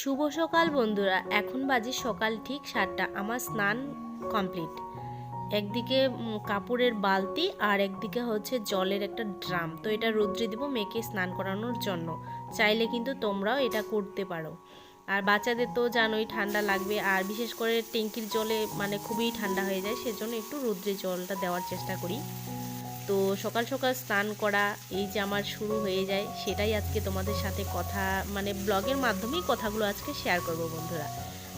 শুভ সকাল বন্ধুরা, এখন বাজে সকাল ঠিক সাতটা, আমার স্নান কমপ্লিট। একদিকে কাপড়ের বালতি আর একদিকে হচ্ছে জলের একটা ড্রাম। তো এটা রোদ্রে দিব মেয়েকে স্নান করানোর জন্য। চাইলে কিন্তু তোমরাও এটা করতে পারো। আর বাচ্চাদের তো জানোই ঠান্ডা লাগবে, আর বিশেষ করে ট্যাঙ্কির জলে মানে খুবই ঠান্ডা হয়ে যায়, সেজন্য একটু রোদ্রে জলটা দেওয়ার চেষ্টা করি। তো সকাল সকাল স্নান করা, এই যে আমার শুরু হয়ে যায়, সেটাই আজকে তোমাদের সাথে কথা মানে ব্লগের মাধ্যমেই কথাগুলো আজকে শেয়ার করব বন্ধুরা।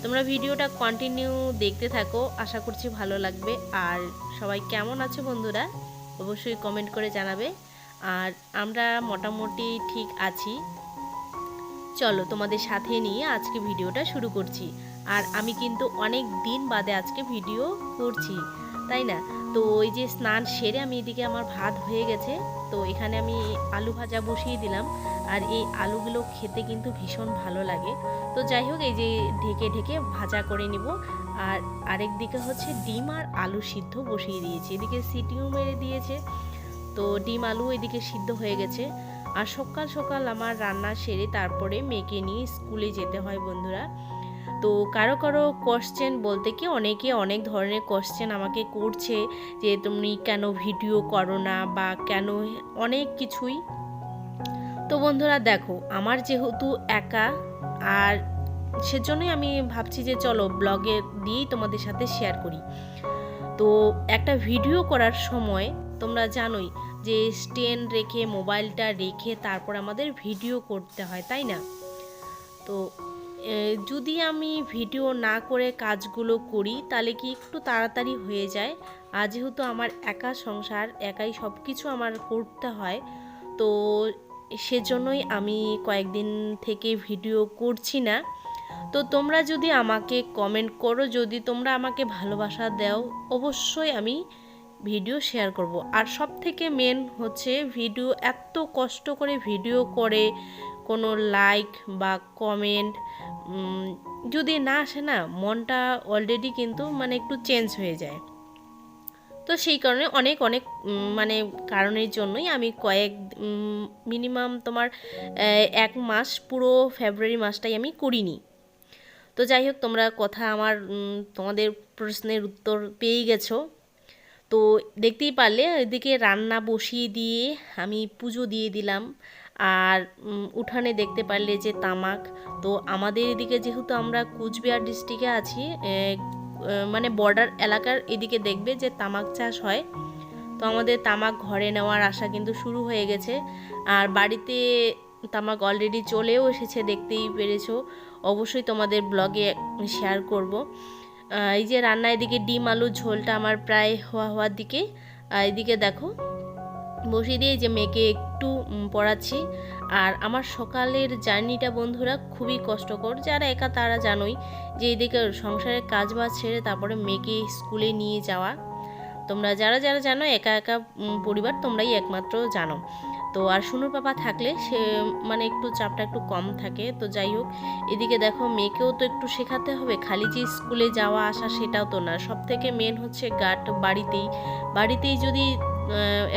তোমরা ভিডিওটা কন্টিনিউ দেখতে থাকো, আশা করছি ভালো লাগবে। আর সবাই কেমন আছো বন্ধুরা? অবশ্যই কমেন্ট করে জানাবে। আর আমরা মোটামুটি ঠিক আছি। চলো তোমাদের সাথে নিয়ে আজকে ভিডিওটা শুরু করছি। আর আমি কিন্তু অনেক দিন বাদে আজকে ভিডিও করছি, তাই না? তো ওই যে স্নান সেরে আমি এদিকে আমার ভাত হয়ে গেছে। তো এখানে আমি আলু ভাজা বসিয়ে দিলাম। আর এই আলুগুলো খেতে কিন্তু ভীষণ ভালো লাগে। তো যাই হোক, এই যে ঢেকে ঢেকে ভাজা করে নিব। আর আরেক দিকে হচ্ছে ডিম আর আলু সিদ্ধ বসিয়ে দিয়েছি। এদিকে সিটিও মেরে দিয়েছে। তো ডিম আলু এদিকে সিদ্ধ হয়ে গেছে। আর সকাল সকাল আমার রান্না সেরে তারপরে মেয়েকে নিয়ে স্কুলে যেতে হয় বন্ধুরা। তো কারও কারও কোশ্চেন বলতে কি অনেকে অনেক ধরনের কোশ্চেন আমাকে করছে যে তুমি কেন ভিডিও করো না বা কেন অনেক কিছুই। তো বন্ধুরা দেখো, আমার যেহেতু একা আর সেজন্যই আমি ভাবছি যে চলো ব্লগে দিয়েই তোমাদের সাথে শেয়ার করি। তো একটা ভিডিও করার সময় তোমরা জানোই যে স্ট্যান্ড রেখে মোবাইলটা রেখে তারপর আমাদের ভিডিও করতে হয়, তাই না? তো যদি আমি ভিডিও না করে কাজগুলো করি, তাহলে কি একটু তাড়াতাড়ি হয়ে যায়? আর যেহেতু আমার একা সংসার, একাই সব কিছু আমার করতে হয়, তো সেজন্যই আমি কয়েকদিন থেকে ভিডিও করছি না। তো তোমরা যদি আমাকে কমেন্ট করো, যদি তোমরা আমাকে ভালোবাসা দাও, অবশ্যই আমি ভিডিও শেয়ার করব। আর সব থেকে মেন হচ্ছে ভিডিও, এত কষ্ট করে ভিডিও করে কোনো লাইক বা কমেন্ট যদি না আসে না, মনটা অলরেডি কিন্তু মানে একটু চেঞ্জ হয়ে যায়। তো সেই কারণে অনেক অনেক মানে কারণের জন্যই আমি কয়েক মিনিমাম তোমার এক মাস পুরো ফেব্রুয়ারি মাসটাই আমি করিনি। তো যাই হোক, তোমরা কথা আমার তোমাদের প্রশ্নের উত্তর পেয়েই গেছো। তো দেখতেই পারলে এদিকে রান্না বসিয়ে দিয়ে আমি পুজো দিয়ে দিলাম। আর উঠানে দেখতে পারলে যে তামাক। তো আমাদের এদিকে যেহেতু আমরা কুচবিহার ডিস্ট্রিক্টে আছি মানে বর্ডার এলাকার এদিকে দেখবে যে তামাক চাষ হয়। তো আমাদের তামাক ঘরে নেওয়ার আশা কিন্তু শুরু হয়ে গেছে। আর বাড়িতে তামাক অলরেডি চলেও এসেছে, দেখতেই পেরেছ। অবশ্যই তোমাদের ব্লগে শেয়ার করব। এই যে রান্না, এদিকে ডিম আলু ঝোলটা আমার প্রায় হওয়া হওয়ার দিকে। এদিকে দেখো বসিয়ে দিয়ে যে মেয়েকে একটু পড়াচ্ছি। আর আমার সকালের জার্নিটা বন্ধুরা খুবই কষ্টকর। যারা একা তারা জানোই যে এদিকে সংসারের কাজ বাজ ছেড়ে তারপরে মেয়েকে স্কুলে নিয়ে যাওয়া। তোমরা যারা যারা জানো, একা একা পরিবার তোমরাই একমাত্র জানো। তো আর সুনুর পাপা থাকলে সে মানে একটু চাপটা একটু কম থাকে। তো যাই হোক, এদিকে দেখো মেয়েকেও তো একটু শেখাতে হবে। খালি যে স্কুলে যাওয়া, আসা সেটাও তো না। সব থেকে মেন হচ্ছে গাট বাড়িতেই। বাড়িতেই যদি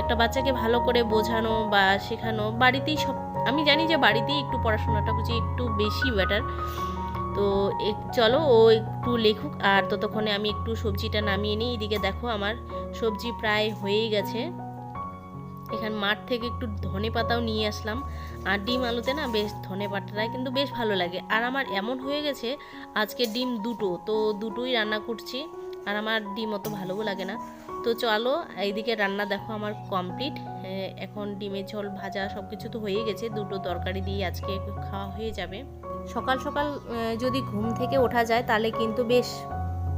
একটা বাচ্চাকে ভালো করে বোঝানো বা শেখানো বাড়িতেই সব আমি জানি যে বাড়িতেই একটু পড়াশোনাটা বুঝি একটু বেশি বেটার তো চলো ও একটু লেখুক আর ততক্ষণে আমি একটু সবজিটা নামিয়ে নিই। এদিকে দেখো আমার সবজি প্রায় হয়েই গেছে। এখান মাঠ থেকে একটু ধনে পাতাও নিয়ে আসলাম। আর ডিম আলুতে না বেশ ধনে পাতাটাই কিন্তু বেশ ভালো লাগে। আর আমার এমন হয়ে গেছে, আজকে ডিম দুটো, তো দুটোই রান্না করছি। আর আমার ডিম অত ভালোও লাগে না। তো চলো, এইদিকে রান্না দেখো আমার কমপ্লিট এখন ডিমের ঝোল, ভাজা সব কিছু তো হয়ে গেছে। দুটো তরকারি দিয়ে আজকে খাওয়া হয়ে যাবে। সকাল সকাল যদি ঘুম থেকে ওঠা যায়, তাহলে কিন্তু বেশ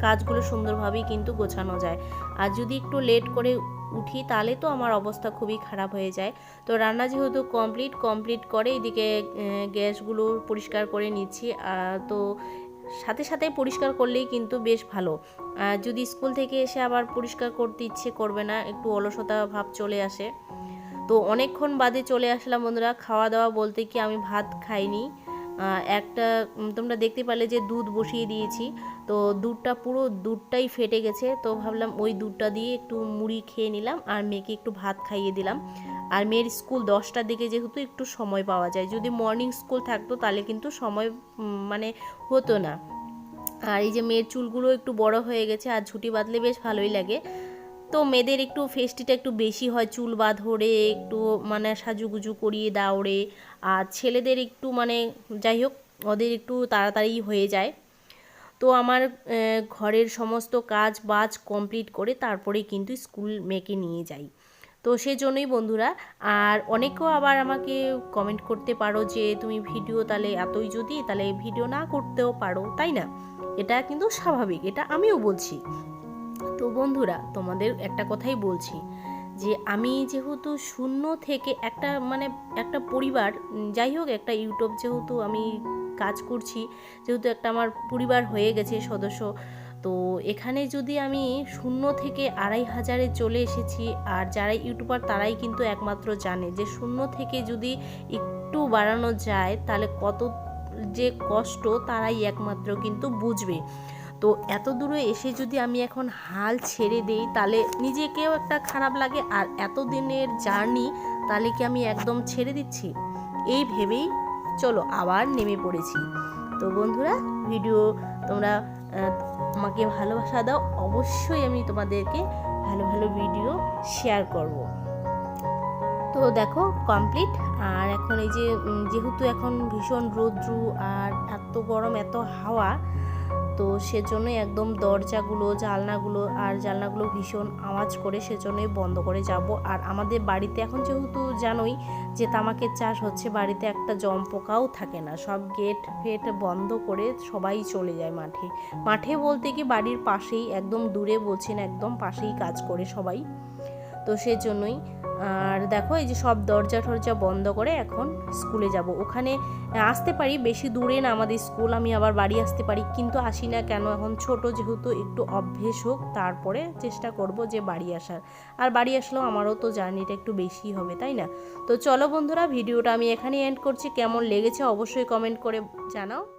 কাজগুলো সুন্দরভাবেই কিন্তু গোছানো যায়। আর যদি একটু লেট করে উঠি, তাহলে তো আমার অবস্থা খুবই খারাপ হয়ে যায়। তো রান্না যেহেতু কমপ্লিট কমপ্লিট করে এদিকে গ্যাসগুলো পরিষ্কার করে নিচ্ছি। তো সাথে সাথে পরিষ্কার করলেই কিন্তু বেশ ভালো। যদি স্কুল থেকে এসে আবার পরিষ্কার করতে ইচ্ছে করবে না, একটু অলসতা ভাব চলে আসে। তো অনেকক্ষণ বাদে চলে আসলাম বন্ধুরা, খাওয়া দাওয়া বলতে কি আমি ভাত খাইনি। একটা তোমরা দেখতে পারলে যে দুধ বসিয়ে দিয়েছি। তো দুধটা পুরো দুধটাই ফেটে গেছে। তো ভাবলাম ওই দুধটা দিয়ে একটু মুড়ি খেয়ে নিলাম আর মেয়েকে একটু ভাত খাইয়ে দিলাম। আর মেয়ের স্কুল দশটার দিকে যেহেতু একটু সময় পাওয়া যায়, যদি মর্নিং স্কুল থাকতো তাহলে কিন্তু সময় মানে হতো না। আর এই যে মেয়ের চুলগুলো একটু বড় হয়ে গেছে আর ঝুটি বাঁধলে বেশ ভালোই লাগে। তো মেয়েদের একটু ফেস্টিটা একটু বেশি হয়, চুল বা ধরে একটু মানে সাজুগুজু করিয়ে দাওড়ে। আর ছেলেদের একটু মানে যাই হোক, ওদের একটু তাড়াতাড়ি হয়ে যায়। তো আমার ঘরের সমস্ত কাজ বাজ কমপ্লিট করে তারপরে কিন্তু স্কুল মেয়েকে নিয়ে যাই। তো সেজন্যই বন্ধুরা, আর অনেকেও আবার আমাকে কমেন্ট করতে পারো যে, তুমি ভিডিও তাহলে এতই যদি, তাহলে ভিডিও না করতেও পারো। তাই না? এটা কিন্তু স্বাভাবিক, এটা আমিও বলছি। তো বন্ধুরা, তোমাদের একটা কথাই বলছি যে আমি যেহেতু শূন্য থেকে একটা মানে একটা পরিবার যাই হোক একটা ইউটিউব যেহেতু আমি কাজ করছি, যেহেতু একটা আমার পরিবার হয়ে গেছে সদস্য, তো এখানে যদি আমি শূন্য থেকে আড়াই হাজারে চলে এসেছি, আর যারা ইউটিউবার তারাই কিন্তু একমাত্র জানে যে শূন্য থেকে যদি একটু বাড়ানো যায়, তাহলে কত যে কষ্ট তারাই একমাত্র কিন্তু বুঝবে। তো এত দূরে এসে যদি আমি এখন হাল ছেড়ে দেই, তাহলে নিজেকেও একটা খারাপ লাগে। আর এত দিনের জার্নি, তাহলে কি আমি একদম ছেড়ে দিচ্ছি? এই ভেবেই চলো আবার নেমে পড়েছি। তো বন্ধুরা ভিডিও তোমরা আমাকে ভালোবাসা দাও। অবশ্যই আমি তোমাদেরকে ভালো ভালো ভিডিও শেয়ার করব। তো দেখো কমপ্লিট আর এখন এই যে যেহেতু এখন ভীষণ রৌদ্রু আর এত গরম, এত হাওয়া তো সেজন্যই একদম দরজাগুলো, জানলাগুলো আর জানলাগুলো ভীষণ আওয়াজ করে সেজন্যই বন্ধ করে যাব। আর আমাদের বাড়িতে এখন যেহেতু জানোই যে তামাকের চাষ হচ্ছে, বাড়িতে একটা জম পোকাও থাকে না। সব গেট ফেট বন্ধ করে সবাই চলে যায় মাঠে। মাঠে বলতে কি বাড়ির পাশেই, একদম দূরে বলছি না, একদম পাশেই কাজ করে সবাই। তো সেজন্যই আর দেখো, এই যে সব দরজা টরজা বন্ধ করে এখন স্কুলে যাব। ওখানে আসতে পারি, বেশি দূরে না আমাদের স্কুল, আমি আবার বাড়ি আসতে পারি। কিন্তু আসি না কেন, এখন ছোট যেহেতু একটু অভ্যেস হোক, তারপরে চেষ্টা করব যে বাড়ি আসার। আর বাড়ি আসলেও আমারও তো জার্নিটা একটু বেশি হবে, তাই না? তো চলো বন্ধুরা, ভিডিওটা আমি এখানেই এন্ড করছি। কেমন লেগেছে অবশ্যই কমেন্ট করে জানাও।